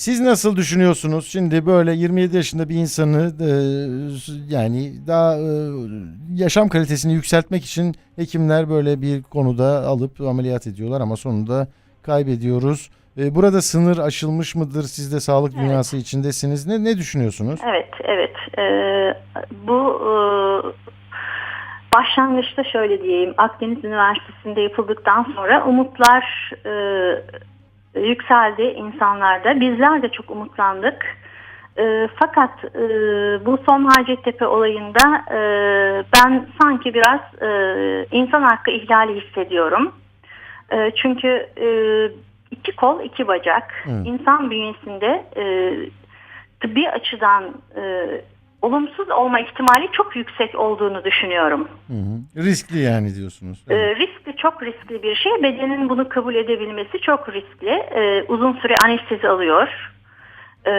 Siz nasıl düşünüyorsunuz? Şimdi böyle 27 yaşında bir insanı e, yani daha e, yaşam kalitesini yükseltmek için hekimler böyle bir konuda alıp ameliyat ediyorlar ama sonunda kaybediyoruz. E, burada sınır aşılmış mıdır? Siz de sağlık Evet. dünyası içindesiniz. Ne ne düşünüyorsunuz? Evet, evet. Ee, bu e, başlangıçta şöyle diyeyim, Akdeniz Üniversitesi'nde yapıldıktan sonra umutlar e, yükseldi insanlarda. Bizler de çok umutlandık. E, fakat e, bu son Hacettepe olayında e, ben sanki biraz e, insan hakkı ihlali hissediyorum. E, çünkü e, iki kol, iki bacak. Evet. İnsan bünyesinde e, tıbbi açıdan e, olumsuz olma ihtimali çok yüksek olduğunu düşünüyorum. Hı hı. Riskli yani diyorsunuz. E, Evet. Çok riskli bir şey. Bedenin bunu kabul edebilmesi çok riskli. E, uzun süre anestezi alıyor. E,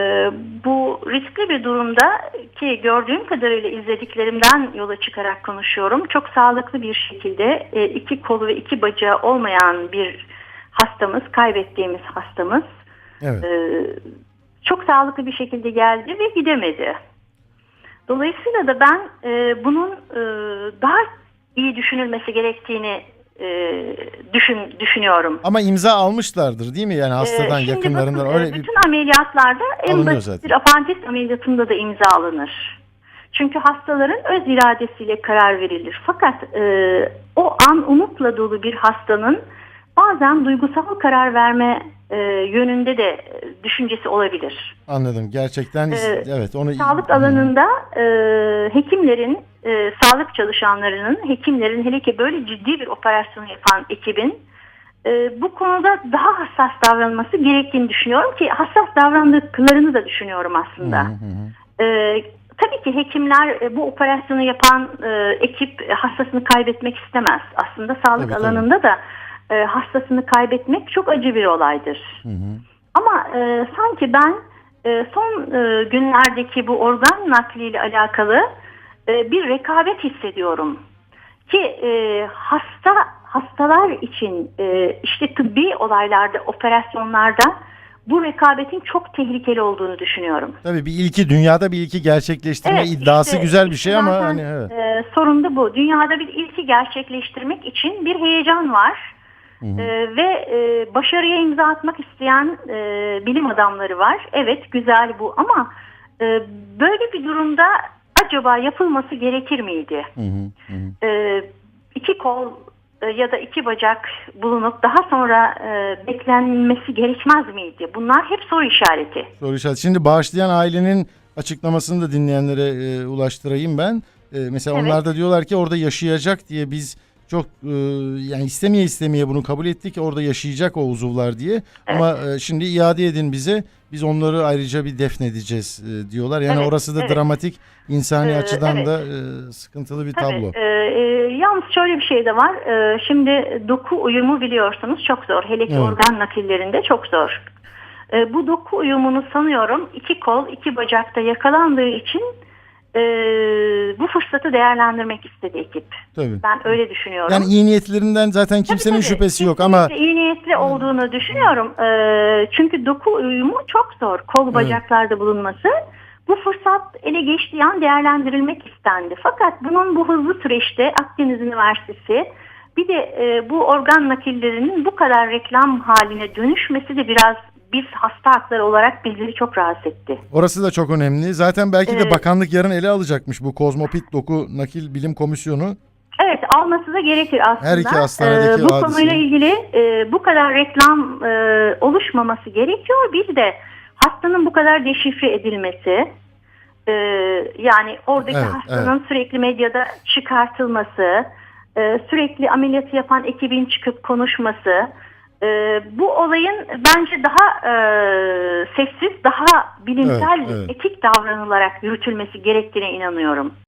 bu riskli bir durumda ki gördüğüm kadarıyla izlediklerimden yola çıkarak konuşuyorum. Çok sağlıklı bir şekilde e, iki kolu ve iki bacağı olmayan bir hastamız, kaybettiğimiz hastamız Evet. e, çok sağlıklı bir şekilde geldi ve gidemedi. Dolayısıyla da ben e, bunun e, daha iyi düşünülmesi gerektiğini e, düşün düşünüyorum. Ama imza almışlardır değil mi? Yani hastadan Ee, yakınlarından bakın, e, öyle bir bütün ameliyatlarda en basit zaten. bir apandisit ameliyatında da imza alınır. Çünkü hastaların öz iradesiyle karar verilir. Fakat e, o an umutla dolu bir hastanın bazen duygusal karar verme e, yönünde de e, düşüncesi olabilir. anladım. Gerçekten Ee, evet onu Sağlık alanında e, hekimlerin, e, sağlık çalışanlarının, hekimlerin hele ki böyle ciddi bir operasyon yapan ekibin e, bu konuda daha hassas davranması gerektiğini düşünüyorum ki hassas davrandıklarını da düşünüyorum aslında. Hı hı hı. E, tabii ki hekimler e, bu operasyonu yapan e, ekip hastasını kaybetmek istemez. Aslında sağlık Tabii, tabii. alanında da e, hastasını kaybetmek çok acı bir olaydır. Hı hı. Ama e, sanki ben e, son e, günlerdeki bu organ nakliyle alakalı e, bir rekabet hissediyorum. Ki e, hasta hastalar için e, işte tıbbi olaylarda, operasyonlarda bu rekabetin çok tehlikeli olduğunu düşünüyorum. Tabii bir ilki dünyada bir ilki gerçekleştirme Evet, iddiası işte- güzel bir şey ama hani evet. e, sorun da bu. Dünyada bir ilki gerçekleştirmek için bir heyecan var. Hı hı. E, ve e, başarıya imza atmak isteyen e, bilim adamları var. Evet güzel bu ama e, böyle bir durumda acaba yapılması gerekir miydi? Hı hı, hı hı. E, iki kol ya da iki bacak bulunup daha sonra e, beklenmesi gerekmez miydi? Bunlar hep soru işareti. Soru işareti. Şimdi bağışlayan ailenin açıklamasını da dinleyenlere e, ulaştırayım ben. E, mesela Evet. onlar da diyorlar ki orada yaşayacak diye biz çok e, yani istemeye istemeye bunu kabul ettik. Orada yaşayacak o uzuvlar diye. Ama e, şimdi iade edin bize. Biz onları ayrıca bir defnedeceğiz e, diyorlar. Yani Evet, orası da evet. dramatik insani Ee, açıdan evet. da e, sıkıntılı bir Tabii, tablo. e, e, yalnız şöyle bir şey de var. E, şimdi doku uyumu biliyorsunuz çok zor. Hele ki Evet. organ nakillerinde çok zor. E, bu doku uyumunu sanıyorum iki kol iki bacakta yakalandığı için e, bu fırsatı değerlendirmek istedi ekip. Tabii. Ben öyle düşünüyorum. Yani iyi niyetlerinden zaten kimsenin Tabii, tabii. şüphesi yok ama Kesinlikle iyi niyetli olduğunu düşünüyorum. Ee, çünkü doku uyumu çok zor. Kol bacaklarda bulunması. Bu fırsat ele geçtiği an değerlendirilmek istendi. Fakat bunun bu hızlı süreçte Akdeniz Üniversitesi bir de e, bu organ nakillerinin bu kadar reklam haline dönüşmesi de biraz biz hasta hakları olarak bizleri çok rahatsız etti. Orası da çok önemli. Zaten belki de Evet. bakanlık yarın ele alacakmış bu Kozmopit Doku Nakil Bilim Komisyonu. Evet alması da gerekir aslında. Her iki hastanedeki Ee, bu hadise. konuyla ilgili e, bu kadar reklam e, oluşmaması gerekiyor. Bir de hastanın bu kadar deşifre edilmesi e, yani oradaki Evet, hastanın sürekli medyada çıkartılması e, sürekli ameliyatı yapan ekibin çıkıp konuşması e, bu olayın bence daha e, sessiz daha bilimsel Evet, evet. etik davranılarak yürütülmesi gerektiğine inanıyorum.